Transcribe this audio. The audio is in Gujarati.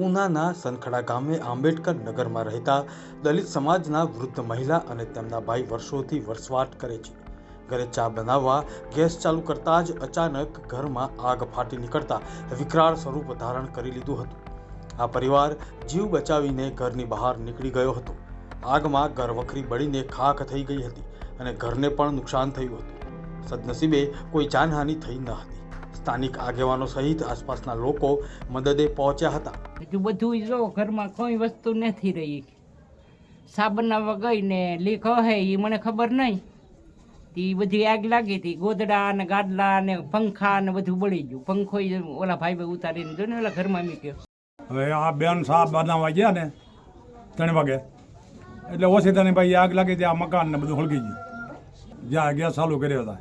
ઉનાના સનખડા ગામે આંબેડકર નગરમાં રહેતા દલિત સમાજના વૃદ્ધ મહિલા અને તેમના ભાઈ વર્ષોથી વરસવાટ કરે છે. ઘરે ચા બનાવવા, ગેસ ચાલુ કરતા જ અચાનક ઘરમાં આગ ફાટી નીકળતા વિકરાળ સ્વરૂપ ધારણ કરી લીધું હતું. આ પરિવાર જીવ બચાવીને ઘરની બહાર નીકળી ગયો હતો. આગમાં ઘર વખરી બળીને ખાખ થઈ ગઈ હતી અને ઘરને પણ નુકસાન થયું હતું. સદનસીબે કોઈ જાનહાનિ થઈ ન હતી. સ્થાનિક આગેવાનો સહિત આસપાસના લોકો મદદે પહોંચ્યા હતા. હજુ બધું જો ઘરમાં કોઈ વસ્તુ નથી રહી. સાબરના વગઈ ગઈ ને લીક હે એ મને ખબર નહીં તે બધી આગ લાગી હતી. ગોદડા ને ગાદલા ને પંખા ને બધું બળી ગયું. પંખો ઓલા ભાઈ ભાઈ ઉતારીને જો ને ઓલા ઘરમાં મૂક્યો હવે આ બેન સાહેબ બનાવવા ગયા ને ત્રણ વાગે. એટલે ઓછી તને ભાઈ આગ લાગી ત્યાં મકાન ને બધું હળગી ગયું. જ્યાં ગેસ ચાલુ કર્યો હતા.